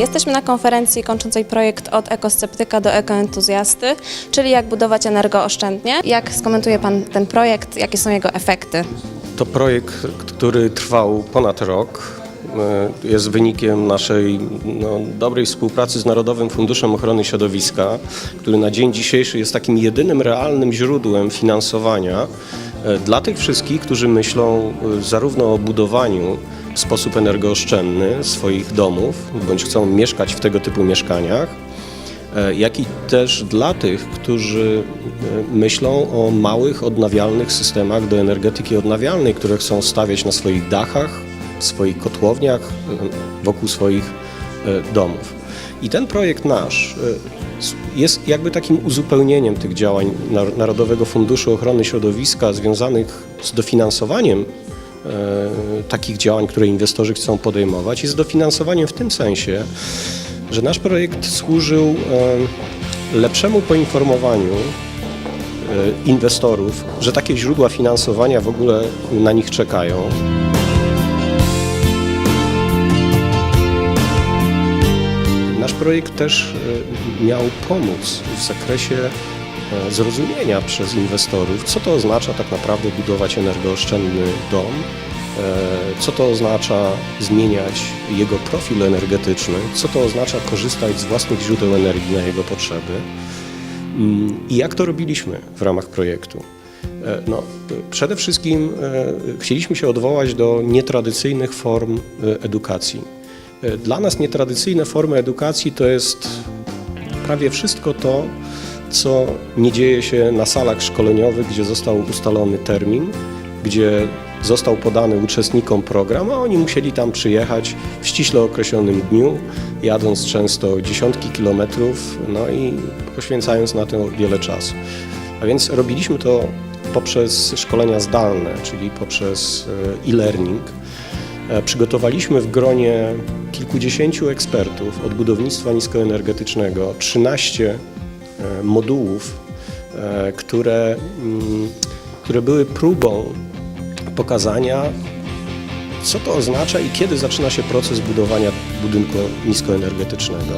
Jesteśmy na konferencji kończącej projekt od ekosceptyka do ekoentuzjasty, czyli jak budować energooszczędnie. Jak skomentuje Pan ten projekt, jakie są jego efekty? To projekt, który trwał ponad rok. e, Jest wynikiem naszej no, dobrej współpracy z Narodowym Funduszem Ochrony Środowiska, który na dzień dzisiejszy jest takim jedynym realnym źródłem finansowania dla tych wszystkich, którzy myślą e, zarówno o budowaniu w sposób energooszczędny swoich domów, bądź chcą mieszkać w tego typu mieszkaniach, e, jak i też dla tych, którzy e, myślą o małych, odnawialnych systemach do energetyki odnawialnej, które chcą stawiać na swoich dachach, w swoich kotłowniach, e, wokół swoich e, domów. I ten projekt nasz e, jest jakby takim uzupełnieniem tych działań Nar- Narodowego Funduszu Ochrony Środowiska związanych z dofinansowaniem e, takich działań, które inwestorzy chcą podejmować i z dofinansowaniem w tym sensie, że nasz projekt służył e, lepszemu poinformowaniu e, inwestorów, że takie źródła finansowania w ogóle na nich czekają. Projekt też e, miał pomóc w zakresie e, zrozumienia przez inwestorów, co to oznacza tak naprawdę budować energooszczędny dom, e, co to oznacza zmieniać jego profil energetyczny, co to oznacza korzystać z własnych źródeł energii na jego potrzeby Mm, i jak to robiliśmy w ramach projektu. No, przede wszystkim chcieliśmy się odwołać do nietradycyjnych form edukacji. Dla nas nietradycyjne formy edukacji to jest prawie wszystko to, co nie dzieje się na salach szkoleniowych, gdzie został ustalony termin, gdzie został podany uczestnikom program, a oni musieli tam przyjechać w ściśle określonym dniu, jadąc często dziesiątki kilometrów, no i poświęcając na to wiele czasu. A więc robiliśmy to poprzez szkolenia zdalne, czyli poprzez e, e-learning. E, Przygotowaliśmy w gronie kilkudziesięciu ekspertów od budownictwa niskoenergetycznego 13 e, modułów, e, które, mm, które były próbą pokazania, co to oznacza i kiedy zaczyna się proces budowania budynku niskoenergetycznego.